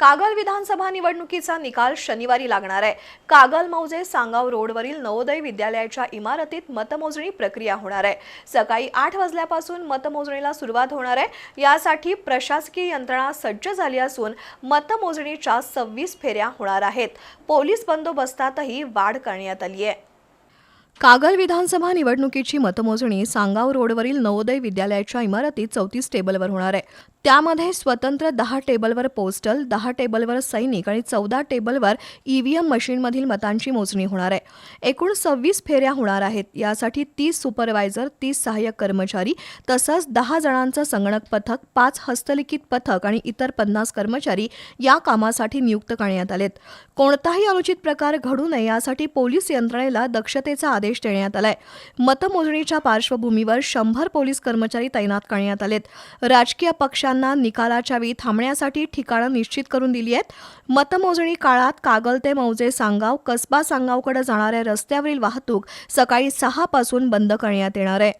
कागल विधानसभा निवडणुकीचा निकाल शनिवारी लागणार आहे. कागल मौजे सांगाव रोडवरील नवोदय विद्यालयाच्या इमारतीत मतमोजणी प्रक्रिया होणार आहे. सकाळी आठ वाजल्यापासून मतमोजणीला सुरुवात होणार आहे. यासाठी प्रशासकीय यंत्रणा सज्ज झाली असून मतमोजणीच्या सव्वीस फेऱ्या होणार आहेत. पोलीस बंदोबस्तातही वाढ करण्यात आली आहे. कागल विधानसभा निवडणुकीची मतमोजणी सांगाव रोडवरील नवोदय विद्यालयाच्या इमारतीत चौतीस टेबलवर होणार आहे. त्यामध्ये स्वतंत्र दहा टेबलवर पोस्टल दहा टेबलवर सैनिक आणि चौदा टेबलवर ईव्हीएम मशीनमधील मतांची मोजणी होणार आहे. एकूण सव्वीस फेऱ्या होणार आहेत. यासाठी तीस सुपरवायझर तीस सहाय्यक कर्मचारी तसंच दहा जणांचं संगणक पथक पाच हस्तलिखित पथक आणि इतर पन्नास कर्मचारी या कामासाठी नियुक्त करण्यात आलेत. कोणताही अनुचित प्रकार घडू नये यासाठी पोलीस यंत्रणेला दक्षतेचा आदेश देण्यात आलाय. मतमोजणीच्या पार्श्वभूमीवर शंभर पोलीस कर्मचारी तैनात करण्यात आलेत. राजकीय पक्षांना निकालाच्या वेळी थांबण्यासाठी ठिकाणं निश्चित करून दिली आहेत. मतमोजणी काळात कागल ते मौजे सांगाव कसबा सांगावकडे जाणाऱ्या रस्त्यावरील वाहतूक सकाळी सहा पासून बंद करण्यात येणार आहे.